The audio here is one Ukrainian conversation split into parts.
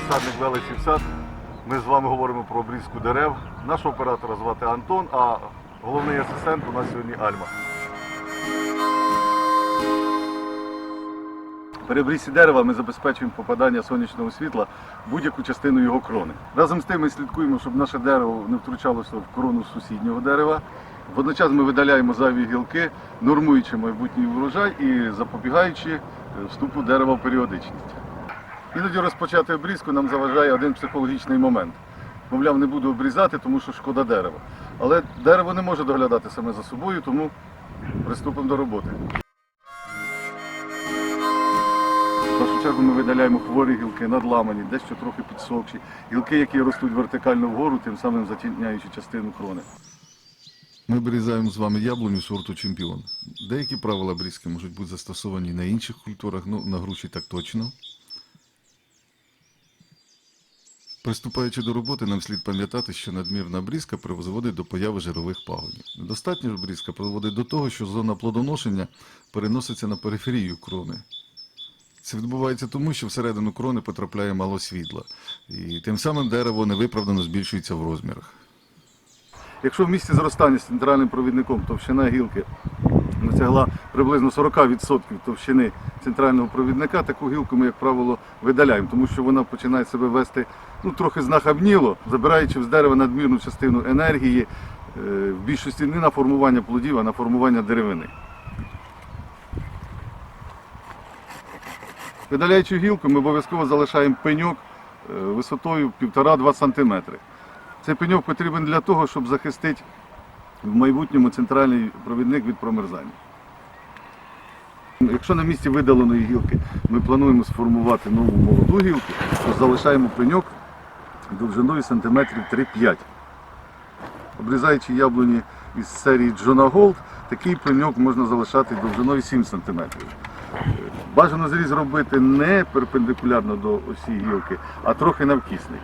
розсадник Велесів сад. Ми з вами говоримо про обрізку дерев. Нашого оператора звати Антон, а головний асистент у нас сьогодні Альма. При обрізці дерева ми забезпечуємо попадання сонячного світла в будь-яку частину його крони. Разом з тим ми слідкуємо, щоб наше дерево не втручалося в крону сусіднього дерева. Водночас ми видаляємо зайві гілки, нормуючи майбутній врожай і запобігаючи е, вступу дерева в періодичність. Іноді розпочати обрізку нам заважає один психологічний момент. Мовляв, не буду обрізати, тому що шкода дерева. Але дерево не може доглядати саме за собою, тому приступимо до роботи. В першу чергу ми видаляємо хворі гілки, надламані, дещо трохи підсохші, гілки, які ростуть вертикально вгору, тим самим затіняючи частину крони. Ми обрізаємо з вами яблуню сорту чемпіон. Деякі правила обрізки можуть бути застосовані на інших культурах, ну на груші так точно. Приступаючи до роботи, нам слід пам'ятати, що надмірна обрізка призводить до появи жирових пагонів. Недостатня обрізка приводить до того, що зона плодоношення переноситься на периферію крони. Це відбувається тому, що всередину крони потрапляє мало світла, і тим самим дерево невиправдано збільшується в розмірах. Якщо в місці зростання з центральним провідником товщина гілки досягла приблизно 40% товщини центрального провідника, таку гілку ми, як правило, видаляємо, тому що вона починає себе вести ну, трохи знахабніло, забираючи з дерева надмірну частину енергії, е, в більшості не на формування плодів, а на формування деревини. Видаляючи гілку, ми обов'язково залишаємо пеньок е, висотою 1,5-2 см. Цей пеньок потрібен для того, щоб захистити в майбутньому центральний провідник від промерзання. Якщо на місці видаленої гілки ми плануємо сформувати нову молоду гілку, то залишаємо пеньок довжиною сантиметрів 3-5. Обрізаючи яблуні із серії Джона Голд, такий пеньок можна залишати довжиною 7 см. Бажано зріз робити не перпендикулярно до осі гілки, а трохи навкісний.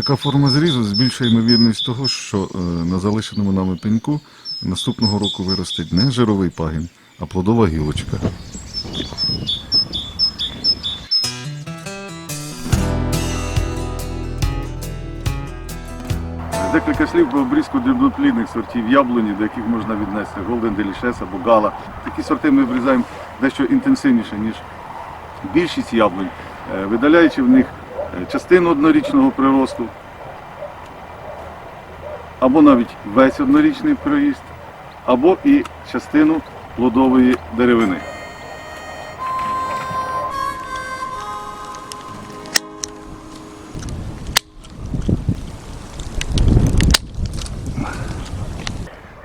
Така форма зрізу збільшує ймовірність того, що е, на залишеному нами пеньку наступного року виростить не жировий пагін, а плодова гілочка. Декілька слів про обрізку дрібноплідних сортів яблуні, до яких можна віднести Golden Delicious або Gala. Такі сорти ми обрізаємо дещо інтенсивніше, ніж більшість яблунь, е, видаляючи в них частину однорічного приросту, або навіть весь однорічний приріст, або і частину плодової деревини.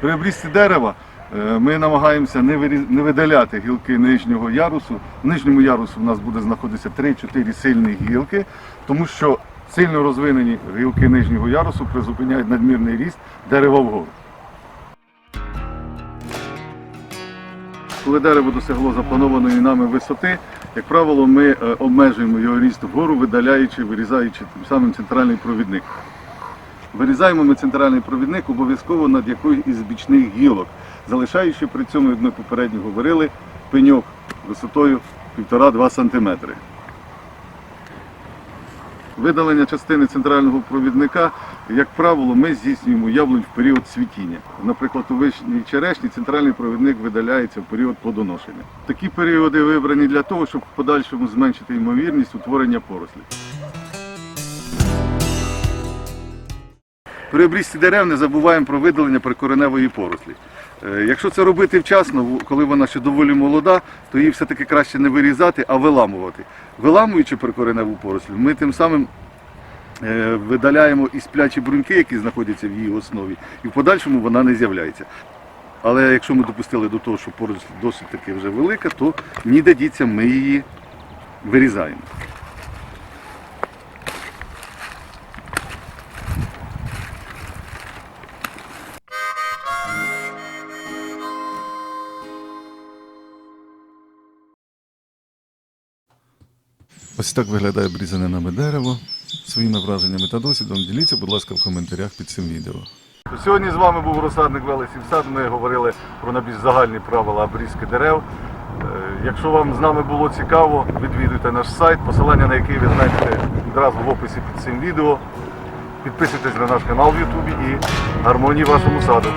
При обрізці дерева е, ми намагаємося не видаляти гілки нижнього ярусу. В нижньому ярусу в нас буде знаходитися 3-4 сильні гілки, тому що сильно розвинені гілки нижнього ярусу призупиняють надмірний ріст дерева вгору. Коли дерево досягло запланованої нами висоти, як правило, ми е, обмежуємо його ріст вгору, видаляючи, вирізаючи тим самим центральний провідник. Вирізаємо ми центральний провідник обов'язково над якою із бічних гілок, залишаючи при цьому, як ми попередньо говорили, пеньок висотою 1,5-2 см. Видалення частини центрального провідника, як правило, ми здійснюємо яблунь в період цвітіння. Наприклад, у вишні черешні центральний провідник видаляється в період плодоношення. Такі періоди вибрані для того, щоб в подальшому зменшити ймовірність утворення порослі. При обрізці дерев не забуваємо про видалення прикореневої порослі. Е, Якщо це робити вчасно, коли вона ще доволі молода, то її все-таки краще не вирізати, а виламувати. Виламуючи прикореневу порослю, ми тим самим е, видаляємо і сплячі бруньки, які знаходяться в її основі, і в подальшому вона не з'являється. Але якщо ми допустили до того, що поросль досить таки вже велика, то ніде діться, ми її вирізаємо. Ось так виглядає обрізане нами дерево. Своїми враженнями та досвідом діліться, будь ласка, в коментарях під цим відео. Сьогодні з вами був розсадник Велесів Сад. Ми говорили про найбільш загальні правила обрізки дерев. Е, Якщо вам з нами було цікаво, відвідуйте наш сайт, посилання на який ви знайдете відразу в описі під цим відео. Підписуйтесь на наш канал в Ютубі і гармонії вашому саду.